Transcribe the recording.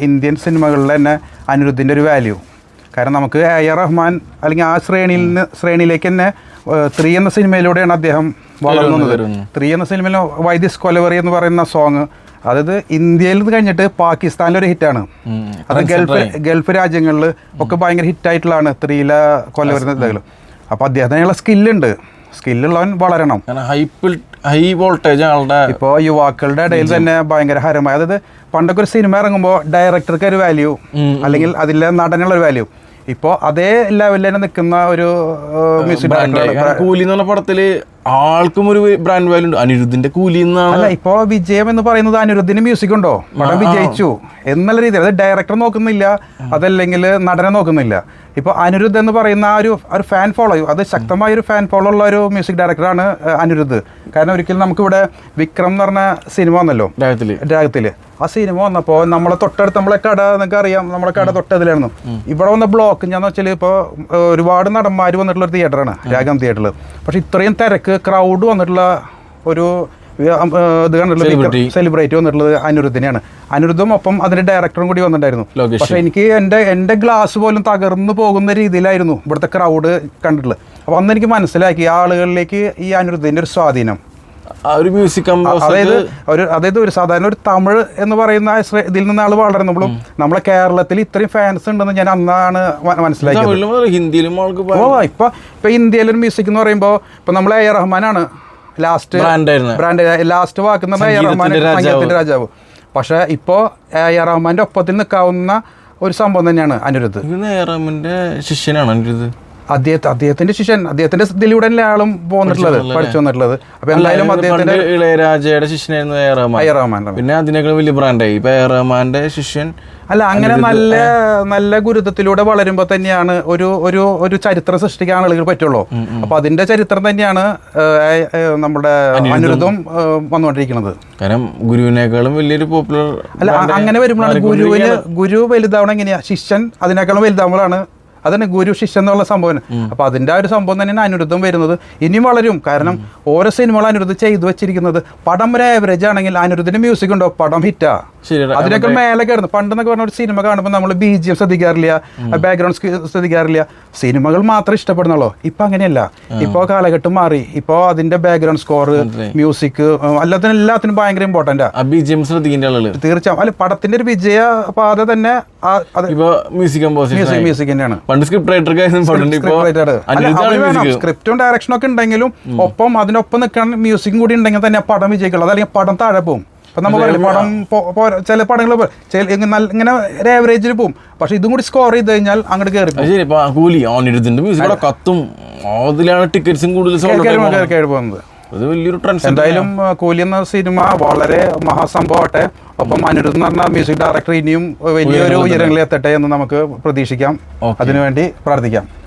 Indian സിനിമകളിൽ തന്നെ അനിരുദ്ധിന്റെ ഒരു വാല്യൂ കാരണം നമുക്ക് എ ആർ റഹ്മാൻ അല്ലെങ്കിൽ ആ ശ്രേണിയിൽ നിന്ന് ശ്രേണിയിലേക്ക് തന്നെ ത്രീ എന്ന സിനിമയിലൂടെയാണ് അദ്ദേഹം വളർന്നു വന്നത്. വരുന്നു. ത്രീ എന്ന സിനിമയിൽ വൈദിസ് കൊലവറി എന്ന് പറയുന്ന സോങ് അതായത് ഇന്ത്യയിൽ നിന്ന് കഴിഞ്ഞിട്ട് പാകിസ്ഥാനിലൊരു ഹിറ്റാണ് അത് ഗൾഫ് ഗൾഫ് രാജ്യങ്ങളിൽ ഒക്കെ ഭയങ്കര ഹിറ്റായിട്ടുള്ളതാണ് ത്രീയിലെ കൊല്ലവരുന്ന ഇതുകൾ അപ്പോൾ അദ്ദേഹത്തിനുള്ള സ്കില്ലുണ്ട് സ്കില്ലുള്ളവൻ വളരണം. ഹൈപ്പിൽ ഹൈ വോൾട്ടേജ് ആളുടെ ഇപ്പോൾ യുവാക്കളുടെ ഇടയിൽ തന്നെ ഭയങ്കര ഹരമായി. അതായത് പണ്ടൊക്കെ ഒരു സിനിമ ഇറങ്ങുമ്പോൾ ഡയറക്ടർക്ക് ഒരു വാല്യൂ അല്ലെങ്കിൽ അതിലെ നടനുള്ള ഒരു വാല്യൂ ഇപ്പോൾ അതേ ലെവലിൽ തന്നെ നിൽക്കുന്ന ഒരു മ്യൂസിക് ഡയറക്ടർ കൂലി എന്ന് പറഞ്ഞ പടത്തിൽ ആൾക്കും ഒരു ബ്രാൻഡ് വാല്യൂ ഉണ്ട്. അനിരുദ്ധിന്റെ കൂലി എന്നാണ്. അല്ല ഇപ്പോ വിജയം എന്ന് പറയുന്നത് അനിരുദ്ധിന് മ്യൂസിക് ഉണ്ടോ? പടം വിജയിച്ചു എന്നുള്ള രീതിയിൽ. അത് ഡയറക്ടർ നോക്കുന്നില്ല അതല്ലെങ്കിൽ നടനെ നോക്കുന്നില്ല. ഇപ്പോൾ അനിരുദ്ധ് എന്ന് പറയുന്ന ആ ഒരു ഒരു ഫാൻ ഫോളോ അത് ശക്തമായ ഒരു ഫാൻ ഫോളോ ഉള്ള ഒരു മ്യൂസിക് ഡയറക്ടറാണ് അനിരുദ്ധ്. കാരണം ഒരിക്കലും നമുക്കിവിടെ വിക്രം എന്ന് പറഞ്ഞ സിനിമ വന്നല്ലോ? രാഗത്തിൽ. ആ സിനിമ വന്നപ്പോൾ നമ്മളെ തൊട്ടടുത്ത് നമ്മളെ കട നിങ്ങൾക്ക് അറിയാം. നമ്മളെ കട തൊട്ടതിലായിരുന്നു. ഇവിടെ വന്ന ബ്ലോക്ക് ഞാൻ വെച്ചാൽ ഇപ്പോൾ ഒരുപാട് നടന്മാർ വന്നിട്ടുള്ള ഒരു തിയേറ്ററാണ് രാഗം തിയേറ്ററിൽ പക്ഷെ ഇത്രയും തിരക്ക് ക്രൗഡ് വന്നിട്ടുള്ള ഒരു ഇത്. കണ്ടിട്ടുള്ള സെലിബ്രേറ്റ് വന്നിട്ടുള്ളത് അനിരുദ്ധിനെയാണ്. അനിരുദ്ധും ഒപ്പം അതിന്റെ ഡയറക്ടറും കൂടി വന്നിട്ടുണ്ടായിരുന്നു. പക്ഷെ എനിക്ക് എന്റെ എന്റെ ഗ്ലാസ് പോലും തകർന്നു പോകുന്ന രീതിയിലായിരുന്നു ഇവിടുത്തെ ക്രൗഡ് കണ്ടിട്ടുള്ളത്. അപ്പോൾ അന്ന് എനിക്ക് മനസ്സിലാക്കി ആളുകളിലേക്ക് ഈ അനിരുദ്ധിന്റെ ഒരു സ്വാധീനം. ഒരു മ്യൂസിക് അതായത് ഒരു അതായത് ഒരു സാധാരണ ഒരു തമിഴ് എന്ന് പറയുന്ന ഇതിൽ നിന്ന് ആൾ നമ്മളും നമ്മളെ കേരളത്തിൽ ഇത്രയും ഫാൻസ് ഉണ്ടെന്ന് ഞാൻ അന്നാണ് മനസ്സിലാക്കിയത്. ഹിന്ദിയിലും ഓ ഇപ്പൊ ഇപ്പൊ ഇന്ത്യയിലൊരു മ്യൂസിക് എന്ന് പറയുമ്പോ ഇപ്പൊ നമ്മൾ എ ആർ റഹ്മാനാണ് ലാസ്റ്റ് ബ്രാൻഡ് ലാസ്റ്റ് വാക്കുന്ന എ ആർ റഹ്മാൻ സംഗീതത്തിന്റെ രാജാവ്. പക്ഷെ ഇപ്പോ എ ആർ റഹ്മാന്റെ ഒപ്പത്തിൽ നിൽക്കാവുന്ന ഒരു സംഭവം തന്നെയാണ് അനിരുദ്ധ്. ശിഷ്യനാണ് അനിരുദ്ധ്. അദ്ദേഹത്തെ അദ്ദേഹത്തിന്റെ ശിഷ്യൻ അദ്ദേഹത്തിന്റെ ഇതിലൂടെ ആളും പോന്നിട്ടുള്ളത് പഠിച്ചു വന്നിട്ടുള്ളത് അപ്പൊ എന്തായാലും അദ്ദേഹത്തിന്റെ ഇളയരാജയുടെ ശിഷ്യനായിരുന്നു എ റഹ്മാൻ. പിന്നെ അതിനേക്കാൾ വലിയ ബ്രാൻഡായി ഇപ്പൊ എ റഹ്മാന്റെ ശിഷ്യൻ അല്ല അങ്ങനെ നല്ല നല്ല ഗുരുത്വത്തിലൂടെ വളരുമ്പോൾ തന്നെയാണ് ഒരു ഒരു ഒരു ചരിത്രം സൃഷ്ടിക്കാൻ ആളുകൾ പറ്റുള്ളൂ. അപ്പൊ അതിന്റെ ചരിത്രം തന്നെയാണ് നമ്മുടെ അനിരുദ്ധം. വന്നുകൊണ്ടിരിക്കുന്നത്. കാരണം ഗുരുവിനേക്കാളും വലിയൊരു പോപ്പുലർ അല്ല അങ്ങനെ വരുമ്പോഴാണ് ഗുരുവിന് ഗുരു വലുതാവണം എങ്ങനെയാ? ശിഷ്യൻ അതിനേക്കാളും വലുതാവുമ്പോഴാണ് അതന്നെ ഗുരു ശിഷ്യൻ എന്നുള്ള സംഭവം അപ്പൊ അതിന്റെ ആ ഒരു സംഭവം തന്നെയാണ് അനിരുദ്ധം വരുന്നത്. ഇനിയും വളരും. കാരണം ഓരോ സിനിമകൾ അനിരുദ്ധ ചെയ്തു വെച്ചിരിക്കുന്നത്. പടം ഒരു ആവറേജ് ആണെങ്കിൽ അനിരുദ്ധിന്റെ മ്യൂസിക് ഉണ്ടോ? പടം ഹിറ്റാ അതിനൊക്കെ മേലെ കയറുന്നു പണ്ടെന്നൊക്കെ പറഞ്ഞ ഒരു സിനിമ കാണുമ്പോൾ നമ്മൾ ബി ജി എം ശ്രദ്ധിക്കാറില്ല. ബാക്ക്ഗ്രൗണ്ട് ശ്രദ്ധിക്കാറില്ല. സിനിമകൾ മാത്രം ഇഷ്ടപ്പെടുന്നുള്ളൂ? ഇപ്പൊ അങ്ങനെയല്ല. ഇപ്പോ കാലഘട്ടം മാറി. ഇപ്പോ അതിന്റെ ബാക്ക്ഗ്രൗണ്ട് സ്കോർ മ്യൂസിക് എല്ലാത്തിനും എല്ലാത്തിനും ഭയങ്കര ഇമ്പോർട്ടന്റ് തീർച്ചയായും. അല്ല പടത്തിന്റെ ഒരു വിജയ പാത തന്നെ മ്യൂസിക് മ്യൂസിക് തന്നെയാണ്. പണ്ട് സ്ക്രിപ്റ്റ് റൈറ്റർക്ക് സ്ക്രിപ്റ്റും ഡയറക്ഷനും ഒക്കെ ഉണ്ടെങ്കിലും ഒപ്പം അതിനൊപ്പം നിൽക്കാൻ മ്യൂസിക്കും കൂടി ഉണ്ടെങ്കിൽ തന്നെ പടം വിജയിക്കുള്ളൂ. അതല്ലെങ്കിൽ പടം താഴെ പോകും അപ്പം നമ്മൾ പറയില്ലേ, പടം. ചില പടങ്ങൾ ഇങ്ങനെ ഒരു ആവറേജിൽ പോകും പക്ഷെ ഇതും കൂടി സ്കോർ ചെയ്ത് കഴിഞ്ഞാൽ അങ്ങോട്ട് കയറി ശരി. കൂലി അനിരുദ്ധിന്റെ മ്യൂസിക് കത്തും. അതിലാണ് ടിക്കറ്റ്സും കൂടുതൽ പോകുന്നത്. അത് വലിയൊരു ട്രെൻഡ് എന്തായാലും കൂലി എന്ന സിനിമ വളരെ മഹാസംഭവമാട്ടെ ഒപ്പം അനിരുദ്ധ് എന്ന് പറഞ്ഞ മ്യൂസിക് ഡയറക്ടർ ഇനിയും വലിയൊരു ഉയരങ്ങളിൽ എത്തട്ടെ എന്ന് നമുക്ക് പ്രതീക്ഷിക്കാം. അതിനുവേണ്ടി പ്രാർത്ഥിക്കാം.